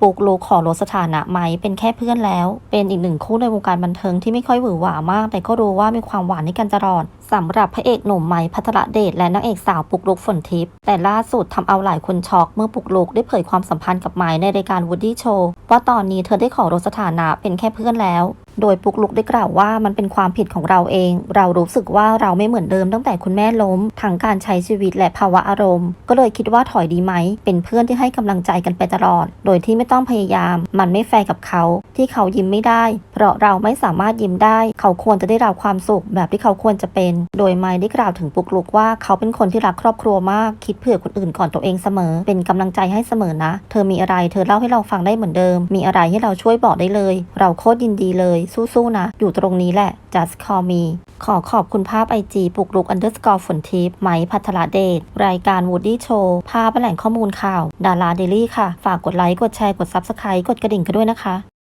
ปุกลุกขอลดสถานะไหมเป็นแค่เพื่อนแล้ว เป็นอีกหนึ่งคู่ในวงการบันเทิงที่ไม่ค่อยหวือหวามาก แต่ก็รู้ว่ามีความหวานในกันตลอดสำหรับพระเอกหนุ่มไหมพัทรเดชและนางเอกสาวปุกลุกฝนทิพย์แต่ล่าสุดทำเอาหลายคนช็อกเมื่อปุกลุกได้เผยความสัมพันธ์กับไหมในรายการวูดดี้โชว์ว่าตอนนี้เธอได้ขอลดสถานะเป็นแค่เพื่อนแล้ว โดยปุกลุกได้กล่าวว่ามันเป็นความผิดของเราเอง เรารู้สึกว่าเราไม่เหมือนเดิมตั้งแต่คุณแม่ล้มทั้งการใช้ชีวิตและภาวะอารมณ์ ก็เลยคิดว่าถอยดีไหม เป็นเพื่อนที่ให้กำลังใจกันไปตลอด โดยที่ไม่ต้องพยายาม มันไม่แฟร์กับเขา ที่เขายิ้มไม่ได้เพราะเราไม่สามารถยิ้มได้ เขาควรจะได้รับความสุขแบบที่เขาควรจะเป็น โดยไมค์ได้กล่าวถึงปุกลุกว่าเขาเป็นคนที่รักครอบครัวมาก คิดเผื่อคนอื่นก่อนตัวเองเสมอ เป็นกำลังใจให้เสมอนะ เธอมีอะไรเธอเล่าให้เราฟังได้เหมือนเดิม มีอะไรให้เราช่วยบอกได้เลย เราโคตรยินดีเลย สู้ๆนะ อยู่ตรงนี้แหละ just call me ขอขอบคุณภาพไอจีปุกลุก underscore ฝนทิพย์ไหมพัทรเดชรายการ Woody Show ภาพและแหล่งข้อมูลข่าว ดาราเดลี่ค่ะ ฝากกดไลค์กดแชร์กด Subscribe กดกระดิ่งกันด้วยนะคะ